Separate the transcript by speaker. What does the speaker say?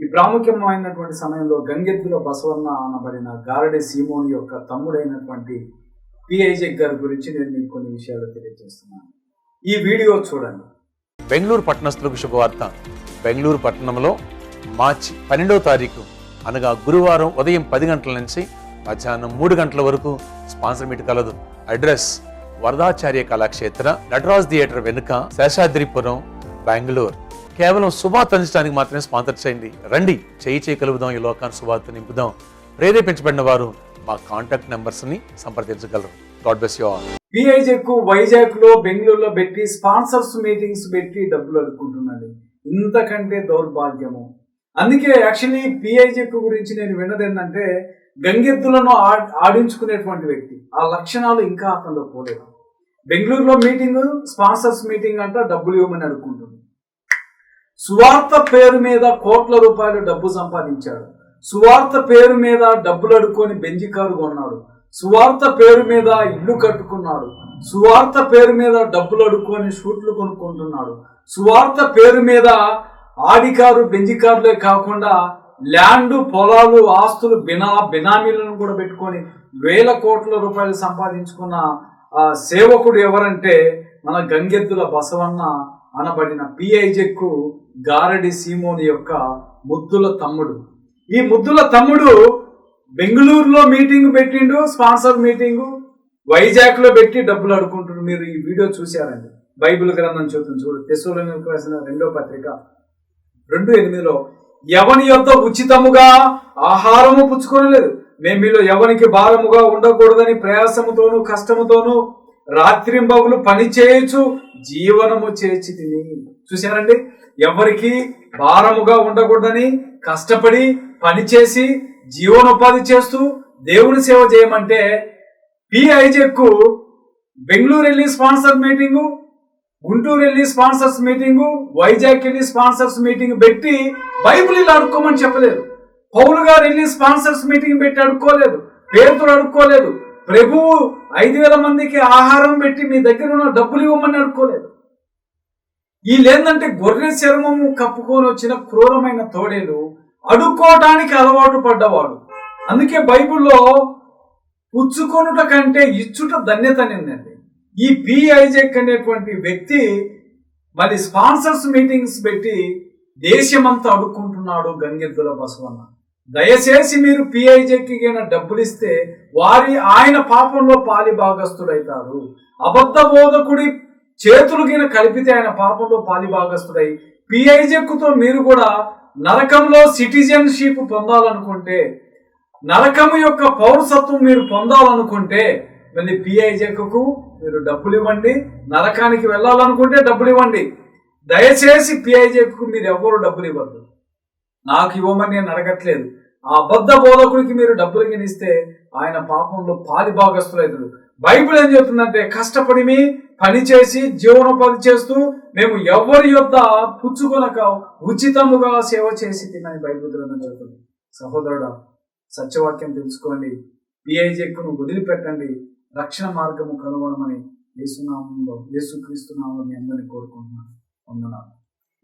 Speaker 1: ఈ ప్రాముఖ్యమైనటువంటి సమయంలో గంగెద్దుల బసవన్న అనబడిన గారడి సీమోని యొక్క తమ్ముడైనటువంటి పిఐజెక్ గారి గురించి నేను మీకు కొన్ని విషయాలు తెలియజేస్తున్నాను. ఈ వీడియో చూడండి.
Speaker 2: బెంగళూరు పట్టణస్థులకు శుభవార్త. బెంగళూరు పట్టణంలో మార్చి పన్నెండవ తారీఖు అనగా గురువారం ఉదయం పది గంటల నుంచి మధ్యాహ్నం మూడు గంటల వరకు స్పాన్సర్ మీట్ కలదు. అడ్రస్ వరదాచార్య కళాక్షేత్ర నటరాజ్ థియేటర్ వెనుక శేషాద్రిపురం బెంగళూరు. కేవలం శుభార్త అందించడానికి మాత్రమే స్పాన్సర్ చేయండి. రండి. చేయి చేయి కలుపుదాం. ఈ లోకాన్ని శుభార్త నింపుదాం. ప్రేరేపించబడిన వారు మా కాంటాక్ట్ నెంబర్స్ని సంప్రదించగలరు. God bless you all.
Speaker 1: పిఐజెక్ వైజాగ్లో బెంగళూరులో పెట్టి స్పాన్సర్స్ మీటింగ్స్ పెట్టి డబ్బులు అడుక్కుంటున్నది ఇంతకంటే దౌర్భాగ్యము. అందుకే యాక్చువల్లీ పిఐజెక్ గురించి నేను విన్నది ఏంటంటే గంగెద్దులను ఆ- ఆడించుకునేటువంటి వ్యక్తి. ఆ లక్షణాలు ఇంకా అతనిలో పోలేదు. బెంగళూరులో మీటింగ్ స్పాన్సర్స్ మీటింగ్ అంట డబ్బులు ఇవ్వమని అనుకుంటున్నాను సువార్త పేరు మీద కోట్ల రూపాయలు డబ్బు సంపాదించాడు. సువార్త పేరు మీద డబ్బులు అడుక్కొని బెంజి కారు కొన్నాడు. సువార్త పేరు మీద ఇల్లు కట్టుకున్నాడు. సువార్త పేరు మీద డబ్బులు అడుక్కొని షూట్లు కొనుక్కుంటున్నాడు. సువార్త పేరు మీద ఆడి కారు బెంజి కారులే కాకుండా ల్యాండ్ పొలాలు ఆస్తులు బినా బినామీలను కూడా పెట్టుకొని వేల కోట్ల రూపాయలు సంపాదించుకున్న ఆ సేవకుడు ఎవరంటే మన గంగెద్దుల బసవన్న అనబడిన పిఐజెక్కు గారడి సీమోని యొక్క ముద్దుల తమ్ముడు. ఈ ముద్దుల తమ్ముడు బెంగళూరులో మీటింగ్ పెట్టిండు స్పాన్సర్ మీటింగు వైజాగ్లో పెట్టి డబ్బులు అడుకుంటుండ్రు మీరు ఈ వీడియో చూశారండి. బైబిల్ గ్రంథం చూద్దాం చూడు. తెసులకు రాసిన రెండో పత్రిక రెండు ఎనిమిదిలో ఎవని యొక్క ఉచితముగా ఆహారము పుచ్చుకోలేదు మేము మీలో ఎవనికి భారముగా ఉండకూడదని ప్రయాసముతోనూ కష్టముతోను రాత్రింబగులు పని చేయొచ్చు జీవనము చేర్చి తిని చూశారండి? ఎవరికి భారముగా ఉండకూడదని కష్టపడి పని చేసి జీవనోపాధి చేస్తూ దేవుని సేవ చేయమంటే పిఐజెక్కు బెంగళూరు వెళ్ళి స్పాన్సర్ మీటింగు గుంటూరు వెళ్ళి స్పాన్సర్స్ మీటింగు వైజాగ్ వెళ్ళి స్పాన్సర్స్ మీటింగ్ పెట్టి బైబిల్ ఇలా అడుక్కోమని చెప్పలేదు. పౌలు గారు వెళ్ళి స్పాన్సర్స్ మీటింగ్ పెట్టి అడుక్కోలేదు. పేరుతో అడుక్కోలేదు. ప్రభువు ఐదు వేల మందికి ఆహారం పెట్టి మీ దగ్గర ఉన్న డబ్బులు ఇవ్వమని ఈ వీళ్ళేందంటే గొర్రె చర్మము కప్పుకొని వచ్చిన క్రూరమైన తోడేలు అడుక్కోవటానికి అలవాటు పడ్డవాడు. అందుకే బైబిల్లో పుచ్చుకొనుట కంటే ఇచ్చుట ధన్యత నిందండి ఈ పి ఐజెక్ అనేటువంటి వ్యక్తి మరి స్పాన్సర్స్ మీటింగ్స్ పెట్టి దేశమంతా అడుక్కుంటున్నాడు గంగెద్దుల బసవన్న. దయచేసి మీరు పిఐజెక్కి డబ్బులు ఇస్తే వారి ఆయన పాపంలో పాలి భాగస్థుడైతారు అబద్ధ బోధకుడి చేతులు గిన కలిపితే ఆయన పాపంలో పాలి భాగస్థుడై పిఐజెక్కుతో మీరు కూడా నరకంలో సిటిజన్షిప్ పొందాలనుకుంటే నరకము యొక్క పౌరసత్వం మీరు పొందాలనుకుంటే మళ్ళీ పిఐజెక్కు మీరు డబ్బులు ఇవ్వండి నరకానికి వెళ్ళాలనుకుంటే డబ్బులు ఇవ్వండి దయచేసి పిఐజెక్కు మీరు ఎవరు డబ్బులు ఇవ్వద్దు నాకు ఇవ్వమని నేను అడగట్లేదు. ఆ అబద్ధ బోధకుడికి మీరు డబ్బులు గినిస్తే ఆయన పాపంలో పాలి భాగస్తులైతుడు బైబిల్ ఏం చెప్తుందంటే కష్టపడి మీ పని చేసి జీవనోపాధి చేస్తూ మేము ఎవరి యొక్క పుచ్చుకొనక ఉచితముగా సేవ చేసి తినని బైబిల్ గ్రంథం చెబుతుంది సహోదరుడా సత్యవాక్యం తెలుసుకోండి. పిఐజెక్కును వదిలిపెట్టండి. రక్షణ మార్గము కనుగొనమని యేసునామంలో యేసుక్రీస్తునామని అందరినీ కోరుకుంటున్నాను. వందనాలు.